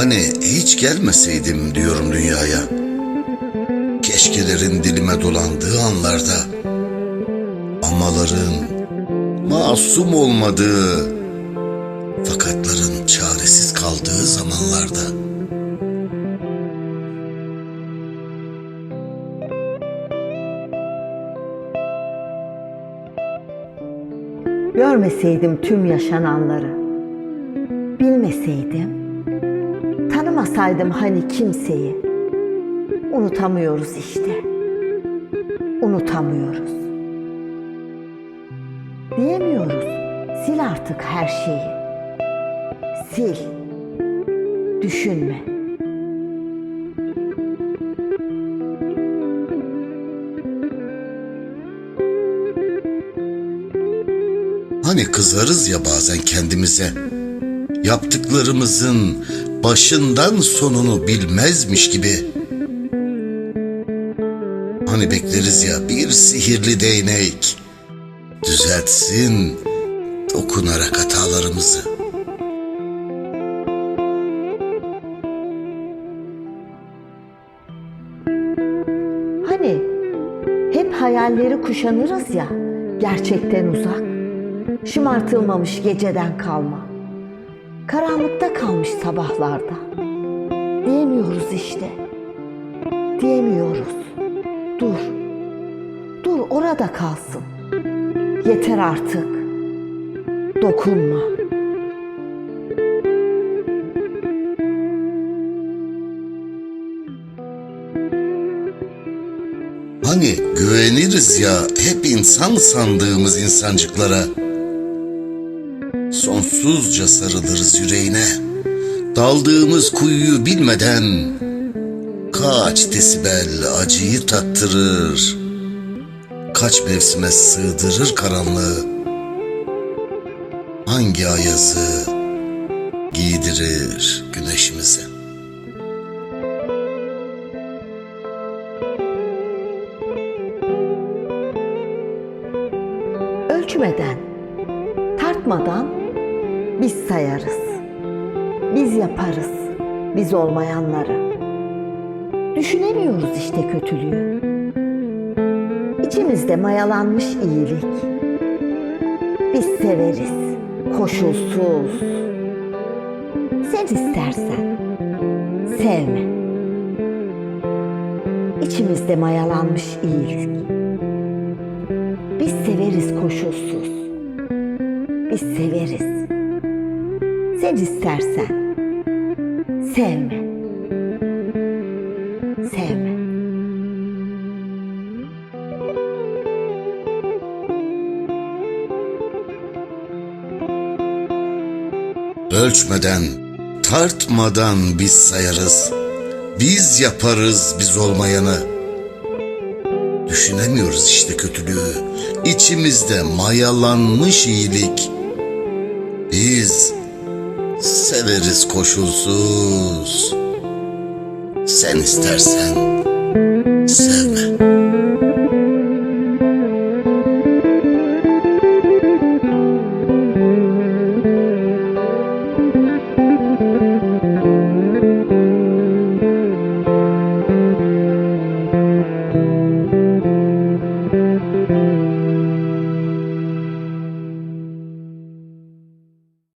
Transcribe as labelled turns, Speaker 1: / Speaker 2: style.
Speaker 1: Hani hiç gelmeseydim diyorum dünyaya. Keşkelerin dilime dolandığı anlarda. Amaların masum olmadığı, fakatların çaresiz kaldığı zamanlarda.
Speaker 2: Görmeseydim tüm yaşananları, bilmeseydim, tanımasaydım hani kimseyi, unutamıyoruz işte, unutamıyoruz. Diyemiyoruz, sil artık her şeyi, sil, düşünme.
Speaker 1: Hani kızarız ya bazen kendimize. Yaptıklarımızın başından sonunu bilmezmiş gibi. Hani bekleriz ya bir sihirli değnek düzeltsin dokunarak hatalarımızı.
Speaker 2: Hani hep hayalleri kuşanırız ya gerçekten uzak. Şımartılmamış geceden kalma. Karanlıkta kalmış sabahlarda. Diyemiyoruz işte. Diyemiyoruz. Dur. Dur orada kalsın. Yeter artık. Dokunma.
Speaker 1: Hani güveniriz ya hep insan sandığımız insancıklara. Sonsuzca sarılırız yüreğine. Daldığımız kuyuyu bilmeden kaç desibel acıyı tattırır. Kaç mevsime sığdırır karanlığı. Hangi ayazı giydirir güneşimize.
Speaker 2: Ölçmeden, tartmadan biz sayarız. Biz yaparız biz olmayanları. Düşünemiyoruz işte kötülüğü. İçimizde mayalanmış iyilik. Biz severiz koşulsuz. Sen istersen sevme. İçimizde mayalanmış iyilik. Biz severiz koşulsuz. Biz severiz. Sen istersen sevme.
Speaker 1: Ölçmeden, tartmadan biz sayarız. Biz yaparız biz olmayanı. Düşünemiyoruz işte kötülüğü. İçimizde mayalanmış iyilik. Biz severiz koşulsuz. Sen istersen sevme.